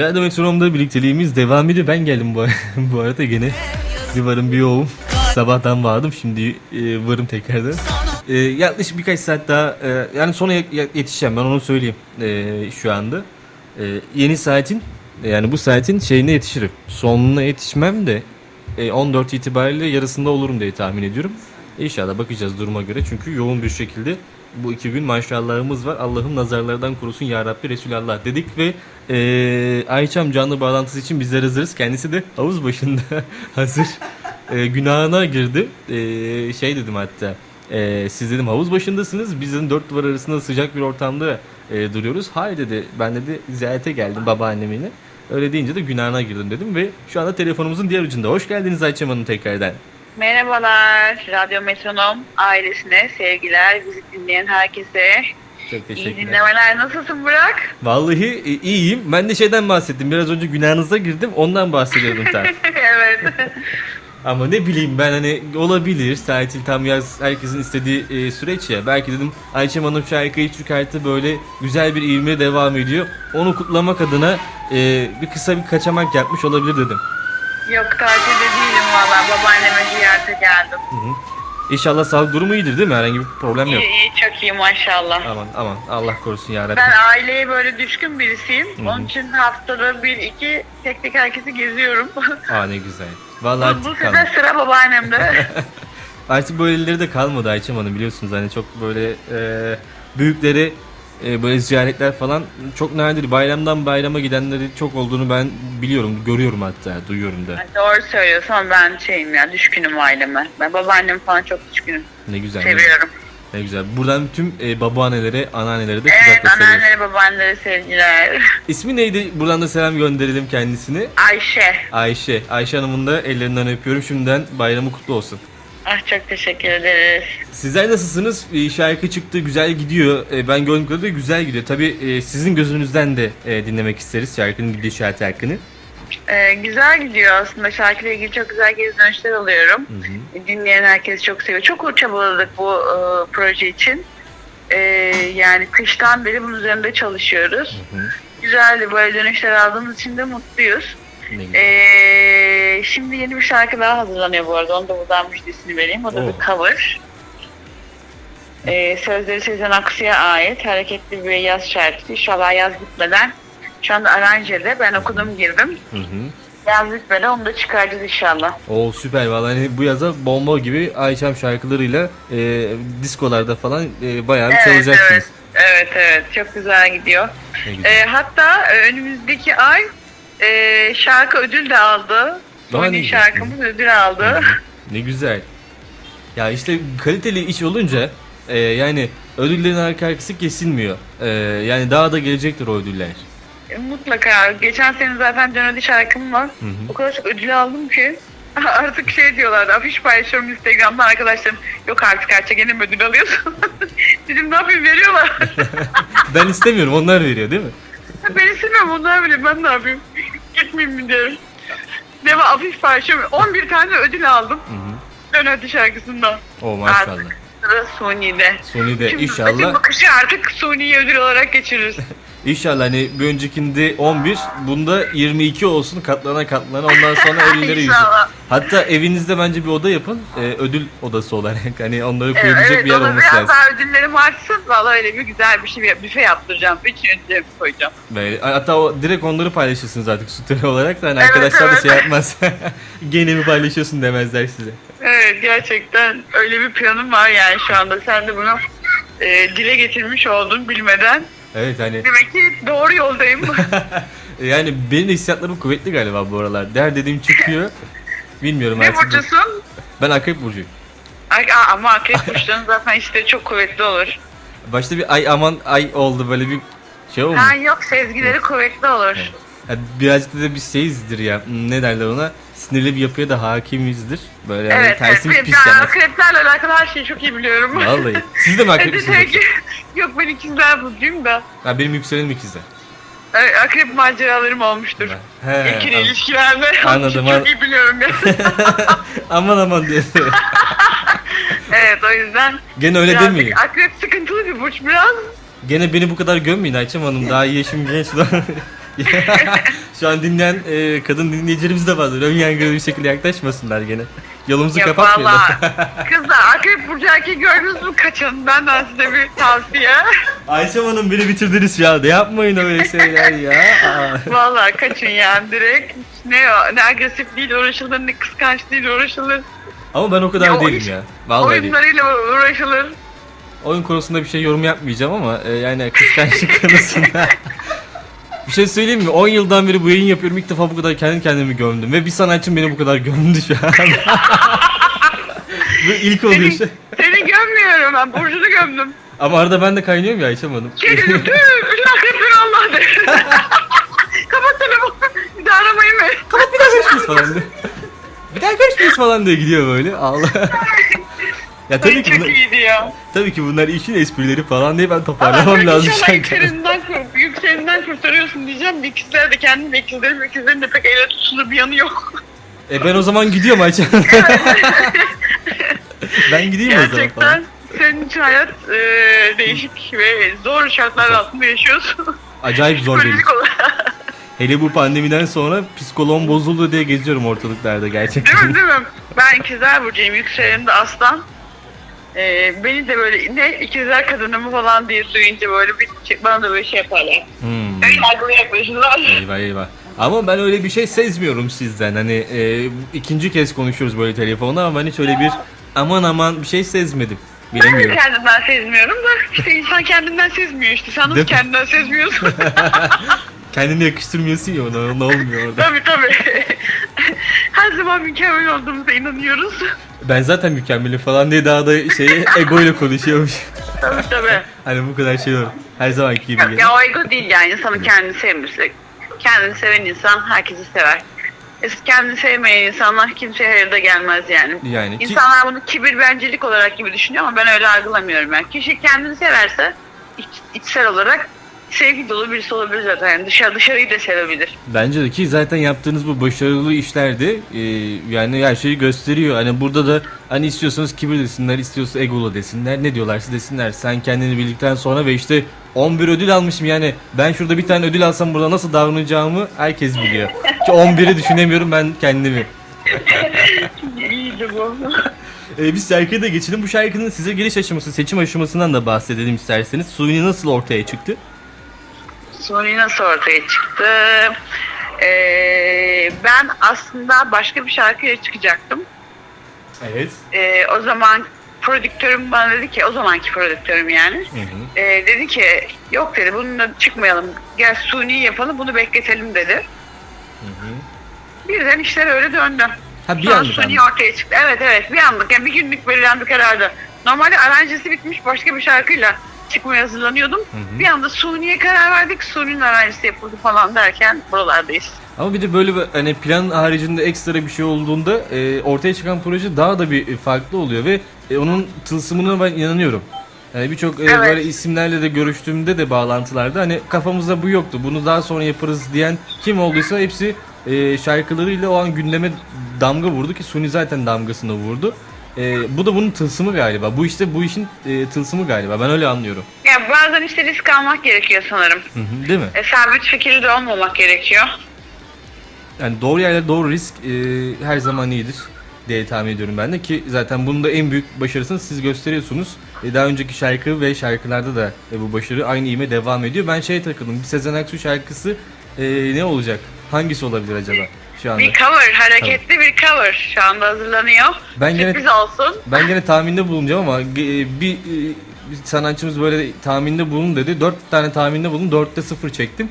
Radyo Metronom'da birlikteliğimiz devam ediyor. Ben geldim bu, bu arada gene. Bir varım bir yoğum. Sabahtan vardım şimdi e, varım tekrardan. E, yaklaşık birkaç saat daha e, yani ye- yetişeceğim ben onu söyleyeyim e, şu anda. E, yeni saatin yani bu saatin şeyine yetişirim. Sonuna yetişmem de e, 14 itibariyle yarısında olurum diye tahmin ediyorum. İnşallah bakacağız duruma göre çünkü yoğun bir şekilde bu iki gün maşallahımız var. Allah'ım nazarlardan korusun ya Rabbi Resulallah dedik ve e, Ayçam canlı bağlantısı için bizler hazırız. Kendisi de havuz başında hazır. E, günahına girdi. E, şey dedim hatta. E, siz dedim havuz başındasınız. Biz dedim dört duvar arasında sıcak bir ortamda e, duruyoruz. Hayır dedi. Ben dedi ziyarete geldim babaannemine. Öyle deyince de günahına girdim dedim ve şu anda telefonumuzun diğer ucunda. Hoş geldiniz Ayçem Hanım tekrardan. Merhabalar, Radyo Metronom ailesine sevgiler, bizi dinleyen herkese. Çok İyi teşekkürler. dinlemeler. Nasılsın Burak? Vallahi e, iyiyim. Ben de şeyden bahsettim. Biraz önce günahınıza girdim. Ondan bahsediyordum tam. evet. Ama ne bileyim ben hani olabilir. Tatil tam yaz herkesin istediği e, süreç ya. Belki dedim Ayçem Hanım şarkıyı çıkarttı böyle güzel bir ivme devam ediyor. Onu kutlamak adına e, bir kısa bir kaçamak yapmış olabilir dedim. Yok tatilde değilim valla. Babaanneme ziyarete geldim. İnşallah sağlık durumu iyidir değil mi? Herhangi bir problem yok. İyi, iyi, çok iyi maşallah. Aman aman Allah korusun ya Rabbi. Ben aileye böyle düşkün birisiyim. Onun için haftada bir iki tek tek herkesi geziyorum. Aa ne güzel. Vallahi Bu artık sefer sıra babaannemde. Artık böyleleri de kalmadı Ayçem Hanım biliyorsunuz hani çok böyle e, büyükleri e, böyle ziyaretler falan çok nadir. Bayramdan bayrama gidenleri çok olduğunu ben biliyorum, görüyorum hatta, duyuyorum da. Doğru söylüyorsun ama ben şeyim ya düşkünüm aileme. Ben babaannem falan çok düşkünüm. Ne güzel. Ne, Seviyorum. ne güzel. Buradan tüm e, babaannelere, anneannelere de Evet kucakla seviyorum. anneannelere babaannelere sevgiler. İsmi neydi? Buradan da selam gönderelim kendisine. Ayşe. Ayşe. Ayşe Hanım'ın da ellerinden öpüyorum. Şimdiden bayramı kutlu olsun. Ah çok teşekkür ederiz. Sizler nasılsınız? E, şarkı çıktı, güzel gidiyor. E, ben gördüğüm kadarıyla güzel gidiyor. Tabii e, sizin gözünüzden de e, dinlemek isteriz şarkının gidişatı hakkını. Ee, güzel gidiyor aslında şarkıyla ilgili çok güzel geri dönüşler alıyorum. Dinleyen herkes çok seviyor. Çok çabaladık bu e, proje için. Ee, yani kıştan beri bunun üzerinde çalışıyoruz. Hı hı. Güzel de böyle dönüşler aldığımız için de mutluyuz. Güzel. Ee, şimdi yeni bir şarkı daha hazırlanıyor bu arada. Onu da buradan müjdesini vereyim. O da bir cover. Ee, sözleri Sezen Aksu'ya ait hareketli bir yaz şarkısı. İnşallah yaz bitmeden. Şu anda aranjede. Ben okudum girdim. Hı hı. Yaz bitmeden onu da çıkaracağız inşallah. Oo süper vallahi hani bu yaza bomba gibi Ayşem şarkılarıyla e, diskolarda falan e, bayağı bir çalacaksınız. evet. Evet evet. Çok güzel gidiyor. Ne güzel. Ee, hatta e, önümüzdeki ay e, şarkı ödül de aldı. Daha ne Sony güzel. şarkımız ödül aldı. Ne güzel. Ya işte kaliteli iş olunca e, yani ödüllerin arka arkası kesilmiyor. E, yani daha da gelecektir o ödüller. E, Mutlaka. Geçen sene zaten Can Ödü şarkım var. hı. O kadar çok ödül aldım ki. Artık şey diyorlardı, afiş paylaşıyorum Instagram'da arkadaşlarım. Yok artık gerçek gene mi ödül alıyorsun? Dedim ne yapayım veriyorlar. Ben istemiyorum onlar veriyor değil mi? ben istemiyorum onlar bile ben ne yapayım? Gitmeyeyim mi diyorum. Deva afiş paylaşıyorum. 11 tane ödül aldım. Hı hı. Şarkısından. O maşallah. Artık sıra Sony'de. Sony'de Şimdi inşallah. bütün bu kışı artık Sony'ye ödül olarak geçiririz. İnşallah hani bir öncekinde 11, bunda 22 olsun katlana katlana ondan sonra ödülleri yüzü. İnşallah. Hatta evinizde bence bir oda yapın. e, ödül odası olarak hani onları Evet, koyabilecek evet bir yer ona olması biraz lazım. daha ödüllerim artsın. Valla öyle bir güzel bir şey bir büfe yaptıracağım. Bütün ödüllerimi koyacağım. Böyle, hatta o, direkt onları paylaşırsınız artık story olarak da hani Evet, arkadaşlar da evet. şey yapmaz. Gene mi paylaşıyorsun demezler size. Evet gerçekten öyle bir planım var yani şu anda. Sen de bunu e, dile getirmiş oldun bilmeden. Evet hani Demek ki doğru yoldayım. yani benim de hissiyatlarım kuvvetli galiba bu aralar. Der dediğim çıkıyor. Bilmiyorum ne artık. burcusun? Ben akrep burcuyum. Ay, aa, ama akrep burçların zaten işte çok kuvvetli olur. Başta bir ay aman ay oldu böyle bir şey oldu. Ha yok sezgileri kuvvetli olur. Ya birazcık da bir şeyizdir ya. Hmm, Ne derler ona? Sinirli bir yapıya da hakimizdir. Böyle yani Evet, evet. tersimiz Benim pis yani akreplerle alakalı her şeyi çok iyi biliyorum. Vallahi. Siz de mi akrep Hadi misiniz? peki. Yok ben ikizler burcuyum da. Ha, benim yükselenim ikizler. Akrep maceralarım olmuştur. He, İkili an- ilişkilerde. Anladım, Çok an- iyi biliyorum ya. aman aman diye. evet o yüzden. Gene öyle birazcık demeyin. Akrep sıkıntılı bir burç biraz. Gene beni bu kadar gömmeyin Ayçem Hanım. Daha yaşım genç. Şu an dinleyen e, kadın dinleyicilerimiz de vardır. Ön yargılı bir şekilde yaklaşmasınlar gene. Yolumuzu Ya kapatmayalım. valla kızlar akrep burcu erkeği gördünüz mü kaçın. Benden size bir tavsiye. Ayşem Hanım beni bitirdiniz ya. De yapmayın öyle şeyler ya. Valla kaçın yani direkt. Ne o, ne agresifliğiyle uğraşılır ne kıskançlığıyla uğraşılır. Ama ben o kadar Ya o değilim iş- ya. Vallahi değilim. Oyunlarıyla uğraşılır. Oyun konusunda bir şey yorum yapmayacağım ama e, yani kıskançlık konusunda. Bir şey söyleyeyim mi? 10 yıldan beri bu yayın yapıyorum. İlk defa bu kadar kendi kendimi gömdüm. Ve bir sanatçım beni bu kadar gömdü şu an. bu ilk oluyor Seni, şey. seni gömmüyorum ben. Burcu'nu gömdüm. Ama arada ben de kaynıyorum ya dedim tüh bütün akrepleri Allah de. Kapat telefonu. Bir daha aramayın beni. bir daha görüşmeyiz falan diye. Bir daha görüşmeyiz falan diye gidiyor böyle. Allah. ya tabii Ay, ki, çok bunlar, iyiydi ya. tabii ki bunlar işin esprileri falan diye ben toparlamam lazım şu İnşallah kurtarıyorsun diyeceğim. İkizler de kendini ikizlerin ikizlerin de pek ele tutulur bir yanı yok. E ben o zaman gidiyorum Hanım. ben gideyim o zaman falan. Gerçekten senin için hayat e, değişik ve zor şartlar altında yaşıyorsun. Acayip zor benim. Hele bu pandemiden sonra psikoloğum bozuldu diye geziyorum ortalıklarda Değil gerçekten. mi değil mi? Ben ikizler burcuyum. Yükselenim de aslan. E, beni de böyle ne ikizler kadınımı falan diye duyunca böyle bir bana da böyle şey yaparlar. Hmm. Öyle yargılı yaklaşırlar. Eyvah eyvah. Ama ben öyle bir şey sezmiyorum sizden. Hani e, ikinci kez konuşuyoruz böyle telefonda ama ben hiç öyle bir aman aman bir şey sezmedim. Ben de Bilemiyorum. kendimden sezmiyorum da işte insan kendinden sezmiyor işte. Sen nasıl kendinden sezmiyorsun? Kendini yakıştırmıyorsun ya ona, ne olmuyor orada. tabii tabii. Her zaman mükemmel olduğumuza inanıyoruz. Ben zaten mükemmelim falan diye daha da şey ego ile konuşuyormuş. Tabii tabii. hani bu kadar şey olur. Her zamanki gibi. Ya, ya o ego değil yani insanın kendini sevmesi. Kendini seven insan herkesi sever. E, Kendini sevmeyen insanlar kimseye hayır da gelmez yani. Yani ki- İnsanlar bunu kibir bencillik olarak gibi düşünüyor ama ben öyle algılamıyorum. Yani kişi kendini severse iç, içsel olarak sevgi dolu birisi olabilir zaten. Yani dışarı, dışarıyı da sevebilir. Bence de ki zaten yaptığınız bu başarılı işlerde e, yani her şeyi gösteriyor. Hani burada da hani istiyorsanız kibir desinler, istiyorsa egolu desinler. Ne diyorlarsa desinler. Sen kendini bildikten sonra ve işte 11 ödül almışım yani. Ben şurada bir tane ödül alsam burada nasıl davranacağımı herkes biliyor. Ki 11'i düşünemiyorum ben kendimi. İyiydi bu. E, biz şarkıya da geçelim. Bu şarkının size geliş aşaması, seçim aşamasından da bahsedelim isterseniz. Suni nasıl ortaya çıktı? Sony nasıl ortaya çıktı? Ee, ben aslında başka bir şarkıya çıkacaktım. Evet. Ee, o zaman prodüktörüm bana dedi ki, o zamanki prodüktörüm yani. Hı hı. Ee, dedi ki, yok dedi bununla çıkmayalım. Gel suni yapalım bunu bekletelim dedi. Hı hı. Birden işler öyle döndü. Ha bir Sonra suni anlık. ortaya çıktı. Evet evet bir anlık yani bir günlük verilen bir karardı. Normalde aranjesi bitmiş başka bir şarkıyla çıkmaya hazırlanıyordum. hı. Bir anda Suni'ye karar verdik. Suni'nin aranjesi yapıldı falan derken buralardayız. Ama bir de böyle bir, hani plan haricinde ekstra bir şey olduğunda e, ortaya çıkan proje daha da bir farklı oluyor ve e, onun tılsımına ben inanıyorum. Yani birçok e, Evet. böyle isimlerle de görüştüğümde de bağlantılarda hani kafamızda bu yoktu. Bunu daha sonra yaparız diyen kim olduysa hepsi e, şarkılarıyla o an gündeme damga vurdu ki Suni zaten damgasını vurdu. E, bu da bunun tılsımı galiba. Bu işte bu işin e, tılsımı galiba. Ben öyle anlıyorum. Ya bazen işte risk almak gerekiyor sanırım. Hı hı, değil mi? E, sabit fikirli de olmamak gerekiyor. Yani doğru yerler doğru risk e, her zaman iyidir diye tahmin ediyorum ben de ki zaten bunun da en büyük başarısını siz gösteriyorsunuz. E, daha önceki şarkı ve şarkılarda da e, bu başarı aynı ivme devam ediyor. Ben şeye takıldım. Bir Sezen Aksu şarkısı e, ne olacak? Hangisi olabilir acaba şu anda? Bir cover, hareketli bir cover şu anda hazırlanıyor. Ben gene- Sürpriz olsun. Ben gene tahminde bulunacağım ama e, bir, e, bir sanatçımız böyle tahminde bulun dedi. Dört tane tahminde bulun. Dörtte sıfır çektim.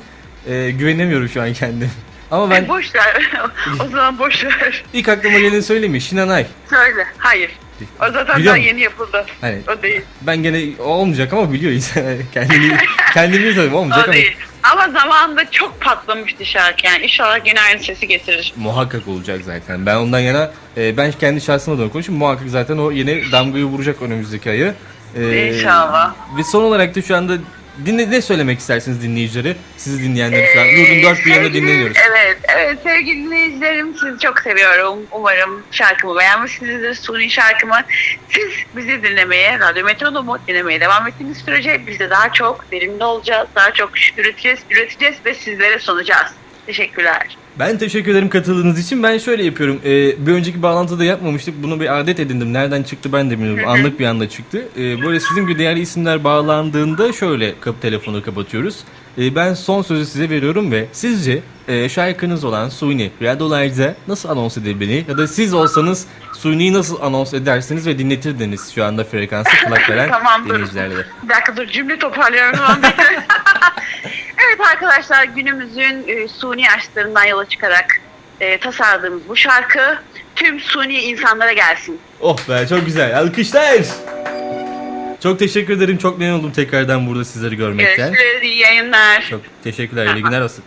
E, güvenemiyorum şu an kendime. Ama ben Ben... boş ver. o zaman boş ver. ilk aklıma geleni söyleyeyim mi? Şinanay. Söyle. Hayır. O zaten Biliyor daha musun? yeni yapıldı. Hani O değil. Ben gene olmayacak ama biliyor insan. kendini kendini söyleyeyim olmayacak O ama değil. Ama zamanında çok patlamıştı şarkı yani. İnşallah yine aynı sesi getirir. muhakkak olacak zaten. Ben ondan yana e, ben kendi şahsıma da konuşayım. Muhakkak zaten o yine damgayı vuracak önümüzdeki ayı. E, İnşallah. Ve son olarak da şu anda dinle ne söylemek istersiniz dinleyicilere? Sizi dinleyenleri şu an yurdun dört bir yanında Sevgili- dinleniyoruz. Evet, evet sevgili dinleyicilerim sizi çok seviyorum. Umarım şarkımı beğenmişsinizdir. Suni şarkımı. Siz bizi dinlemeye, Radyo Metronomu dinlemeye devam ettiğiniz sürece biz de daha çok verimli olacağız. Daha çok üreteceğiz, üreteceğiz ve sizlere sunacağız. Teşekkürler. Ben teşekkür ederim katıldığınız için. Ben şöyle yapıyorum. Ee, bir önceki bağlantıda yapmamıştık. Bunu bir adet edindim. Nereden çıktı ben de bilmiyorum. Anlık bir anda çıktı. Ee, böyle sizin gibi değerli isimler bağlandığında şöyle kapı telefonu kapatıyoruz. Ee, ben son sözü size veriyorum ve sizce e, şarkınız olan Suni radyolarda nasıl anons edebilir? Ya da siz olsanız Suni'yi nasıl anons edersiniz ve dinletirdiniz şu anda frekansı kulak veren Tamamdır. dinleyicilerle. Bir dakika dur cümle toparlıyorum. evet arkadaşlar günümüzün e, suni aşklarından yola çıkarak e, tasarladığımız bu şarkı tüm suni insanlara gelsin. Oh be çok güzel. Alkışlar. Çok teşekkür ederim. Çok memnun oldum tekrardan burada sizleri görmekten. Görüşürüz, iyi yayınlar. Çok teşekkürler. İyi günler olsun.